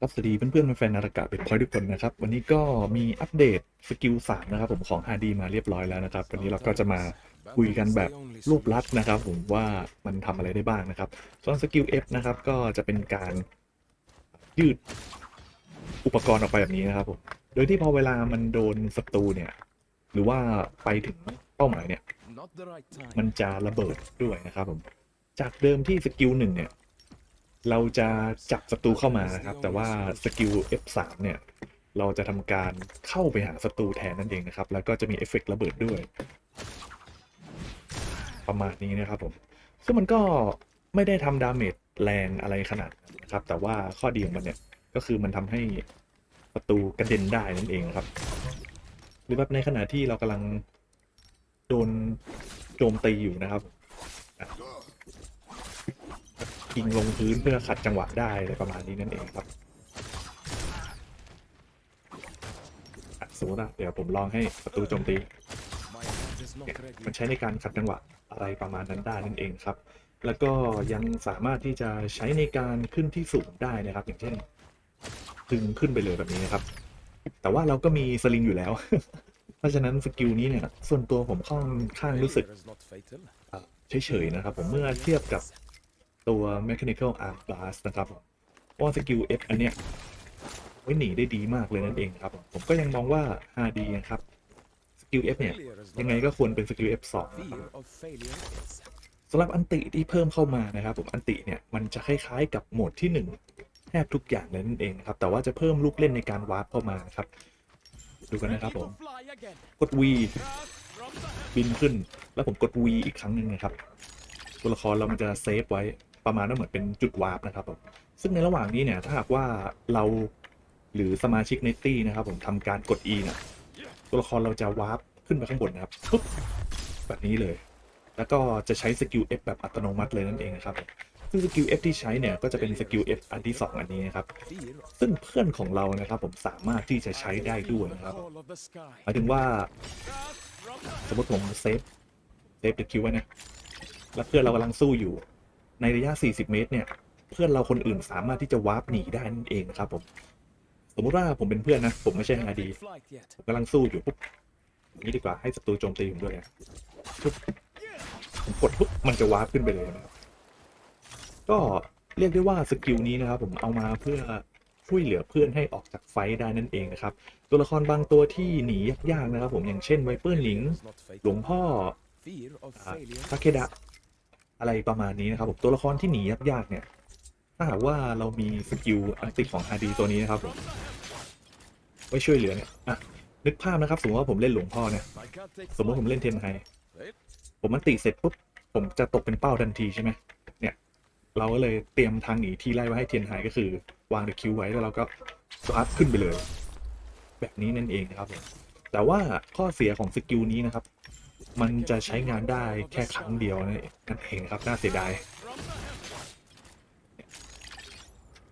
ครับสวัสดีเพื่อนๆแฟนๆนารากะเป็นพอยทุกคนนะครับ วันนี้ก็มีอัปเดตสกิล3นะครับผมของ HD มาเรียบร้อยแล้วนะครับ วันนี้เราก็จะมาคุยกันแบบรวบลัดนะครับ ผมว่ามันทำอะไรได้บ้างนะครับ ส่วนสกิล F นะครับก็จะเป็นการยืดอุปกรณ์ออกไปแบบนี้นะครับผมโดยที่พอเวลามันโดนศัตรูเนี่ย หรือว่าไปถึงเป้าหมายเนี่ย มันจะระเบิดด้วยนะครับผมจากเดิมที่สกิลหนึ่งเนี่ย เราจะจับศัตรูเข้ามานะครับ แต่ว่าสกิล F3 เนี่ยเราจะทำการเข้าไปหาศัตรูแทนนั่นเองนะครับ แล้วก็จะมีเอฟเฟกต์ระเบิดด้วย ประมาณนี้นะครับผม ซึ่งมันก็ไม่ได้ทำดาเมจแรงอะไรขนาดนั้นนะครับ แต่ว่าข้อดีของมันเนี่ย ก็คือมันทำให้ศัตรูกระเด็นได้นั่นเองนะครับ หรือแบบในขณะที่เรากำลังโดนโจมตีอยู่นะครับอะ ยิงลงพื้นเพื่อขัดจังหวะได้อะไรประมาณนี้นั่นเองครับสมมติว่าเดี๋ยวผมลองให้ศัตรูโจมตีมันใช้ในการขัดจังหวะอะไรประมาณนั้นได้นั่นเองครับ แล้วก็ยังสามารถที่จะใช้ในการขึ้นที่สูงได้นะครับ อย่างเช่นดึงขึ้นไปเลยแบบนี้นะครับ แต่ว่าเราก็มีสลิงอยู่แล้ว เพราะฉะนั้นสกิลนี้เนี่ยส่วนตัวผมค่อนข้างรู้สึกเฉยๆนะครับ ผมเมื่อเทียบกับ ตัว Mechanical Arm Blast นะครับเพราะว่าสกิล F อันเนี้ยไว้หนีได้ดีมากเลยนั่นเองครับ ผมก็ยังมองว่า 5D นะครับสกิล F เนี่ย ยังไงก็ควรเป็นสกิล F2 สำหรับอันติที่เพิ่มเข้ามานะครับ ผมอันติเนี่ยมันจะคล้ายๆกับโหมดที่ 1 แทบทุกอย่างเลยนั่นเองครับ แต่ว่าจะเพิ่มลูกเล่นในการวาร์ปเข้ามานะครับ ดูกันนะครับผมกด V บินขึ้น แล้วผมกด V อีกครั้งหนึ่งนะครับ ตัวละครเรามันจะเซฟไว้ ประมาณว่าเหมือนเป็นจุดวาร์ปนะครับผมซึ่งในระหว่างนี้เนี่ยถ้าหากว่าเราหรือสมาชิกในตี้นะครับผมทำการกด E เนี่ยตัวละครเราจะวาร์ปขึ้นไปข้างบนนะครับปุ๊บแบบนี้เลย แล้วก็จะใช้สกิล F แบบอัตโนมัติเลยนั่นเองนะครับซึ่งสกิล F ที่ใช้เนี่ยก็จะเป็นสกิล F อันที่ 2 อันนี้นะครับซึ่งเพื่อนของเรานะครับผมสามารถที่จะใช้ได้ด้วยนะครับหมายถึงว่า สมมติผมเซฟเซฟเดคิวไว้นะแล้วเพื่อนเรากำลังสู้อยู่ ในระยะ 40 เมตรเนี่ย เพื่อนเราคนอื่นสามารถที่จะวาร์ปหนีได้นั่นเองนะครับผม สมมุติว่าผมเป็นเพื่อนนะ ผมไม่ใช่ฮาดีผมกำลังสู้อยู่ปุ๊บนี้ดีกว่าให้ศัตรูโจมตีผมด้วยนะผมกดปุ๊บมันจะวาร์ปขึ้นไปเลยนะครับก็เรียกได้ว่าสกิลนี้นะครับผมเอามาเพื่อช่วยเหลือเพื่อนให้ออกจากไฟได้นั่นเองนะครับ ตัวละครบางตัวที่หนียากๆนะครับผมอย่างเช่นไวเปอร์หลิง หลวงพ่อทาเคดะ อะไรประมาณนี้นะครับผมตัวละครที่หนียากๆเนี่ย ถ้าหากว่าเรามีสกิลอันติของฮาดีตัวนี้นะครับผมไว้ช่วยเหลือเนี่ยอะนึกภาพนะครับ สมมติว่าผมเล่นหลวงพ่อเนี่ย สมมติผมเล่นเทนไฮผมมันติเสร็จปุ๊บผมจะตกเป็นเป้าทันทีใช่ไหมเนี่ย เราก็เลยเตรียมทางหนีที่ไล่ไว้ให้เทียนไฮก็คือ วางเดอะคิวไว้แล้วเราก็สวาร์ปขึ้นไปเลย แบบนี้นั่นเองนะครับผมแต่ว่าข้อเสียของสกิลนี้นะครับ มันจะใช้งานได้แค่ครั้งเดียวนั่นเองนั่นเองครับน่าเสียดาย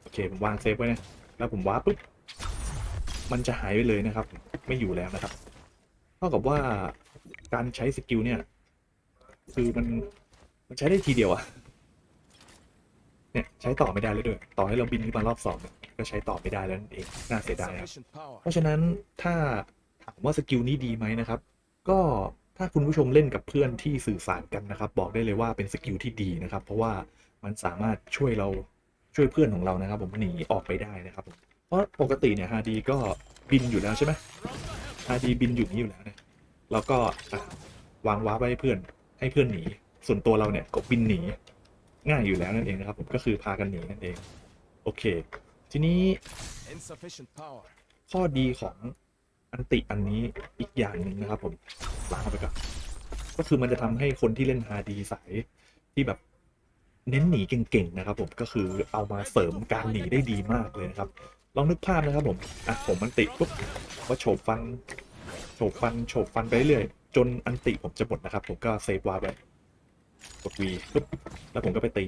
โอเคผมวางเซฟไว้นะแล้วผมวาร์ปปุ๊บมันจะหายไปเลยนะครับ ไม่อยู่แล้วนะครับเท่ากับว่าการใช้สกิลเนี่ย คือมันมันใช้ได้ทีเดียวอะเนี่ยใช้ต่อไม่ได้เลยด้วย ต่อให้เราบินขึ้นมารอบสองเนี่ยก็ใช้ต่อไม่ได้แล้วนั่นเองน่าเสียดายครับเพราะฉะนั้นถ้าถามว่าสกิลนี้ดีไหมนะครับ ก็ ถ้าคุณผู้ชมเล่นกับเพื่อนที่สื่อสารกันนะครับ บอกได้เลยว่าเป็นสกิลที่ดีนะครับ เพราะว่ามันสามารถช่วยเราช่วยเพื่อนของเรานะครับ ผมหนีออกไปได้นะครับผมเพราะปกติเนี่ยฮาดีก็บินอยู่แล้วใช่ไหมฮาดีบินอยู่นี้อยู่แล้วเนี่ยเราก็วางว้าร์ปไว้ให้เพื่อนให้เพื่อนหนี ส่วนตัวเราเนี่ยก็บินหนีง่ายอยู่แล้วนั่นเองนะครับ ผมก็คือพากันหนีนั่นเอง โอเค ทีนี้ข้อดีของ อันติอันนี้อีกอย่างหนึ่งนะครับ ผมล้างไปก่อนก็คือมันจะทำให้คนที่เล่นฮาดีสายที่แบบเน้นหนีเก่งๆนะครับ ผมก็คือเอามาเสริมการหนีได้ดีมากเลยนะครับ ลองนึกภาพนะครับผมอะผมอันติปุ๊บก็โฉบฟันโฉบฟันโฉบฟันไปเรื่อยๆจนอันติผมจะหมดนะครับ ผมก็เซฟวาร์ไว้กดวีปุ๊บแล้วผมก็ไปตี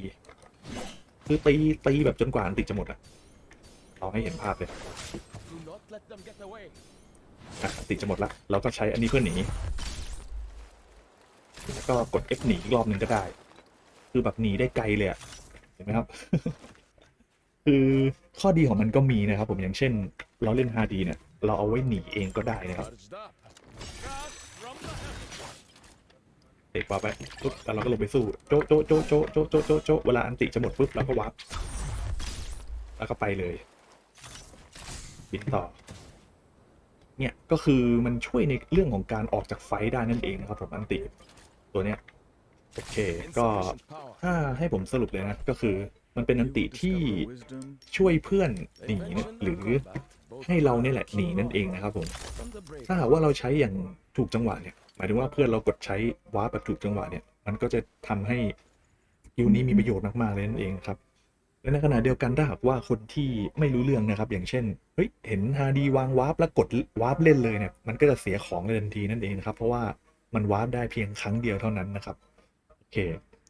คือตีตีแบบจนกว่าอันติจะหมดอะเอาให้เห็นภาพเลย อะติดจะหมดละเราก็ใช้อันนี้เพื่อหนีแล้วก็กด F หนีอีกรอบหนึ่งก็ได้ คือแบบหนีได้ไกลเลยอะเห็นไหมครับ คือข้อดีของมันก็มีนะครับ ผมอย่างเช่น เราเล่นฮาดีเนี่ย เราเอาไว้หนีเองก็ได้นะครับเตะวาไปปุ๊บแล้วเราก็ลงไปสู้โจะโจะโจะโจะโจะโจะโจะโจะเวลาอันติจะหมดปุ๊บเราก็วาร์ปแล้วก็ไปเลยบินต่อ เนี่ยก็คือมันช่วยในเรื่องของการออกจากไฟได้นั่นเองนะครับผมอันติตัวเนี้ยโอเคก็ถ้าให้ผมสรุปเลยนะก็คือมันเป็นอันติที่ช่วยเพื่อนหนีหรือให้เราเนี่ยแหละหนีนั่นเองนะครับผมถ้าหากว่าเราใช้อย่างถูกจังหวะเนี่ยหมายถึงว่าเพื่อนเรากดใช้ว้าแบบถูกจังหวะเนี่ยมันก็จะทำให้สกิลนี้มีประโยชน์มากๆเลยนั่นเองครับ และในขณะเดียวกันถ้าหากว่าคนที่ไม่รู้เรื่องนะครับ อย่างเช่นเฮ้ยเห็นฮาดีวางวาร์ปแล้วกดวาร์ปเล่นเลยเนี่ยมันก็จะเสียของเลยทันทีนั่นเองนะครับ เพราะว่ามันวาร์ปได้เพียงครั้งเดียวเท่านั้นนะครับโอเค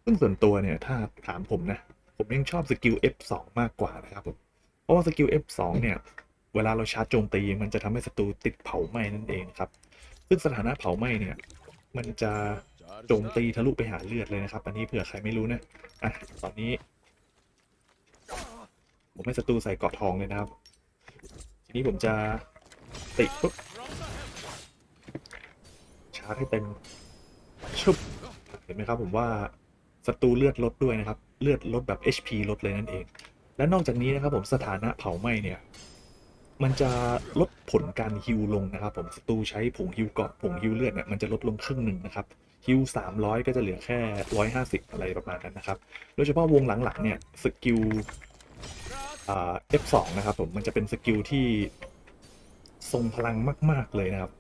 ซึ่งส่วนตัวเนี่ยถ้าถามผมนะผมยังชอบสกิล F2 มากกว่านะครับผมเพราะว่าสกิล F2 เนี่ยเวลาเราชาร์จโจมตีมันจะทำให้ศัตรูติดเผาไหม้นั่นเองครับ ซึ่งสถานะเผาไหม้เนี่ยมันจะโจมตีทะลุไปหาเลือดเลยนะครับ อันนี้เผื่อใครไม่รู้นะอะตอนนี้ ผมให้ศัตรูใส่เกราะทองเลยนะครับ ทีนี้ผมจะติปุ๊บชาร์จให้เต็มชุบเห็นไหมครับผมว่าศัตรูเลือดลดด้วยนะครับ เลือดลดแบบ HP ลดเลยนั่นเอง และนอกจากนี้นะครับผมสถานะเผาไหม้เนี่ย มันจะลดผลการฮิวลงนะครับ ผมศัตรูใช้ผงฮิวเกาะผงฮิวเลือดเนี่ยมันจะลดลงครึ่งหนึ่งนะครับฮิว300 ก็จะเหลือแค่ 150 อะไรประมาณนั้นนะครับ โดยเฉพาะวงหลังๆเนี่ยสกิล F2 นะครับผมมันจะเป็นสกิลที่ทรงพลังมาก ๆ เลยนะครับ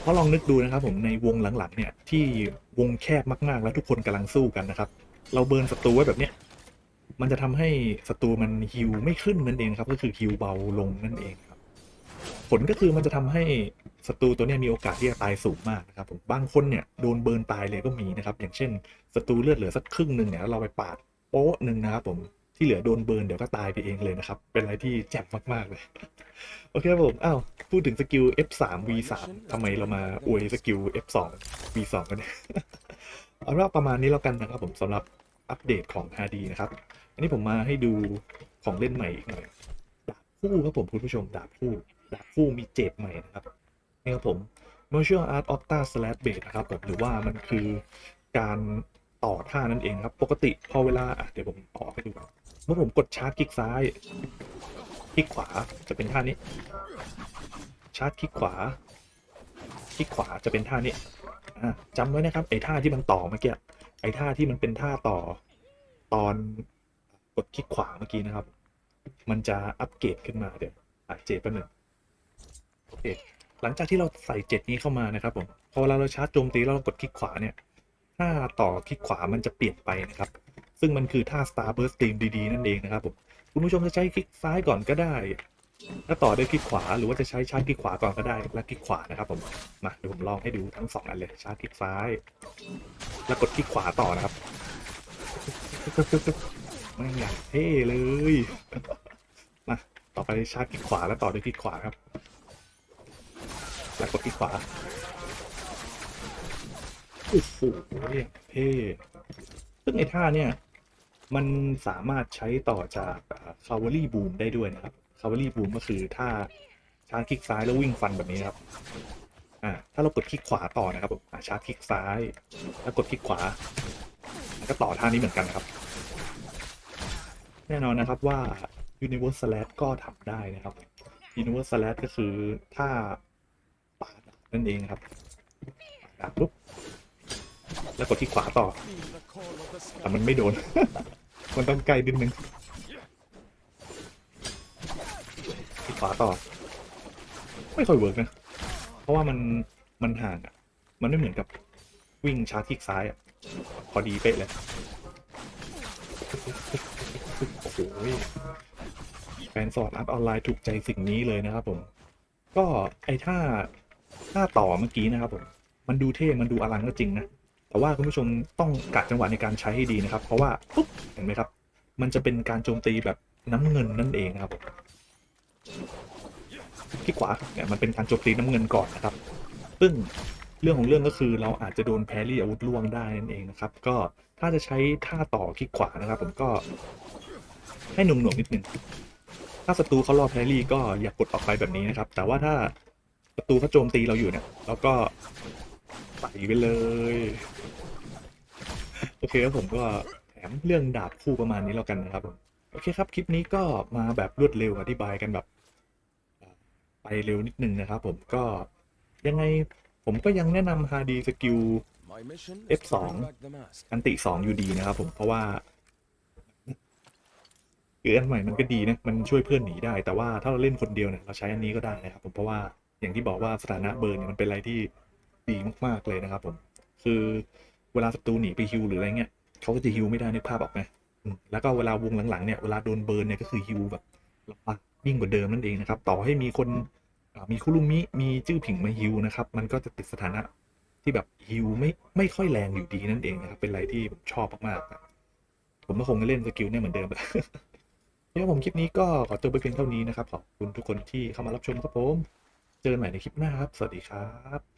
เพราะลองนึกดูนะครับผมในวงหลังๆเนี่ยที่วงแคบมากๆ แล้วทุกคนกำลังสู้กันนะครับ เราเบิร์นศัตรูไว้แบบเนี้ยมันจะทำให้ศัตรูมันฮิวไม่ขึ้นนั่นเองครับ ก็คือฮิวเบาลงนั่นเองครับ ผลก็คือมันจะทำให้ศัตรูตัวนี้มีโอกาสที่จะตายสูงมากนะครับผมบางคนเนี่ยโดนเบิร์นตายเลยก็มีนะครับ อย่างเช่นศัตรูเลือดเหลือสักครึ่งหนึ่งเนี่ยแล้วเราไปปาดโป๊ะหนึ่งนะครับผม ที่เหลือโดนเบิร์นเดี๋ยวก็ตายไปเองเลยนะครับ เป็นอะไรที่แจ่มมาก ๆ เลย โอเคครับผม อ้าว พูดถึงสกิล F3 V3 ทำไมเรามาอวยสกิล F2 V2 กันเนี่ยเอาเป็นว่าประมาณนี้แล้วกันนะครับผมสำหรับอัปเดตของ HD นะครับ อันนี้ผมมาให้ดูของเล่นใหม่อีกหน่อย ดาบคู่ครับผมคุณผู้ชม ดาบคู่ ดาบคู่มีเจ็บใหม่นะครับ นี่ครับผม Martial Art Octa Slash Blade นะครับผม หรือว่ามันคือการต่อท่านั่นเองครับ ปกติพอเวลาอะเดี๋ยวผมออกให้ดูก่อน เมื่อผมกดชาร์จคลิกซ้าย คลิกขวาจะเป็นท่านี้ ชาร์จคลิกขวา คลิกขวาจะเป็นท่านี้อะจำไว้นะครับไอ้ท่าที่มันต่อเมื่อกี้ไอ้ท่าที่มันเป็นท่าต่อตอนกดคลิกขวาเมื่อกี้นะครับ มันจะอัปเกรดขึ้นมาเดี๋ยวอะเจ็ดแป๊บหนึ่งโอเคหลังจากที่เราใส่เจ็ดนี้เข้ามานะครับผมพอเวลาเราชาร์จโจมตีแล้วเรากดคลิกขวาเนี่ยท่าต่อคลิกขวามันจะเปลี่ยนไปนะครับ ซึ่งมันคือท่า Star Burst Stream ดีๆ นั่นเองนะครับผม คุณผู้ชมจะใช้คลิกซ้ายก่อนก็ได้ถ้าต่อด้วยคลิกขวา หรือว่าจะใช้ชาร์จคลิกขวาก่อนก็ได้ แล้วคลิกขวานะครับผม มาเดี๋ยวผมลองให้ดูทั้งสองอันเลย ชาร์จคลิกซ้าย แล้วกดคลิกขวาต่อนะครับไม่งอย่างเท่เลย มาต่อไปชาร์จคลิกขวาแล้วต่อด้วยคลิกขวาครับ แล้วกดคลิกขวาโอ้โหเท่ซึ่งในท่าเนี่ย มันสามารถใช้ต่อจากคาวอรี่บูมได้ด้วยนะครับคาวอรี่บูมก็คือถ้าชาร์จคลิกซ้ายแล้ววิ่งฟันแบบนี้ครับอ่าถ้าเรากดคลิกขวาต่อนะครับผมอ่าชาร์จคลิกซ้าย แล้วกดคลิกขวาก็ต่อท่านี้เหมือนกันครับ แน่นอนนะครับว่า Universe Slash ก็ทำได้นะครับ Universe Slash ก็คือท่าปาดนั่นเองครับปาดปุ๊บ แล้วกดที่ขวาต่อ Feel the call of the แต่ sky. มันไม่โดน มันต้องไกลนิดนึงที่ขวาต่อ ไม่ค่อยเวิร์กนะ เพราะว่ามัน มันห่างอะ มันไม่เหมือนกับวิ่งชาร์จคลิกซ้ายอะ พอดีเป๊ะเลย โอ้โหแฟนสอดอัพออนไลน์ถูกใจสิ่งนี้เลยนะครับผม ก็ไอ้ท่าท่าต่อเมื่อกี้นะครับผม มันดูเท่ มันดูอลังก็จริงนะ แต่ว่าคุณผู้ชมต้องกะจังหวะในการใช้ให้ดีนะครับ เพราะว่าปุ๊บเห็นไหมครับ มันจะเป็นการโจมตีแบบน้ำเงินนั่นเองครับที่ขวาเนี่ยมันเป็นการโจมตีน้ำเงินก่อนนะครับซึ่งเรื่องของเรื่องก็คือเราอาจจะโดนแพรี่อาวุธล่วงได้นั่นเองนะครับ ก็ถ้าจะใช้ท่าต่อคลิกขวานะครับ ผมก็ ให้หนุ่มๆนิดนึงถ้าศัตรูเขารอแพรี่ก็อย่ากดออกไปแบบนี้นะครับ แต่ว่าถ้าศัตรูเขาโจมตีเราอยู่เนี่ยเราก็ ใส่ไปเลย โอเคครับผมก็แถมเรื่องดาบคู่ประมาณนี้แล้วกันนะครับผมโอเคครับ คลิปนี้ก็มาแบบรวดเร็วอธิบายกันแบบ ไปเร็วนิดนึงนะครับผมก็ยังไงผมก็ยังแนะนำฮาดีสกิล My mission is to bring back the mask. อันติสองยู่ดีนะครับผมเพราะว่าคืออันใหม่มันก็ดีนะ มันช่วยเพื่อนหนีได้ แต่ว่าถ้าเราเล่นคนเดียวเนี่ยเราใช้อันนี้ก็ได้นะครับผมเพราะว่าอย่างที่บอกว่าสถานะเบิร์เนี่ยมันเป็นอะไรที่ ดีมากๆเลยนะครับผม คือเวลาศัตรูหนีไปฮิวหรืออะไรเงี้ยเขาก็จะฮิวไม่ได้นึกภาพออกไหมแล้วก็เวลาวงหลังๆเนี่ยเวลาโดนเบิร์นเนี่ยก็คือฮิวแบบลำบากยิ่งกว่าเดิมนั่นเองนะครับ ต่อให้มีคนมีคุรุมิมีจื้อผิงมาฮิวนะครับ มันก็จะติดสถานะที่แบบฮิวไม่ไม่ค่อยแรงอยู่ดีนั่นเองนะครับ เป็นอะไรที่ผมชอบมากๆนะผมก็คงจะเล่นสกิลเนี่ยเหมือนเดิมแหละแล้วผมคลิปนี้ก็ขอตัวไปเพียงเท่านี้นะครับ ขอบคุณทุกคนที่เข้ามารับชมครับผม เจอกันใหม่ในคลิปหน้าครับ สวัสดีครับ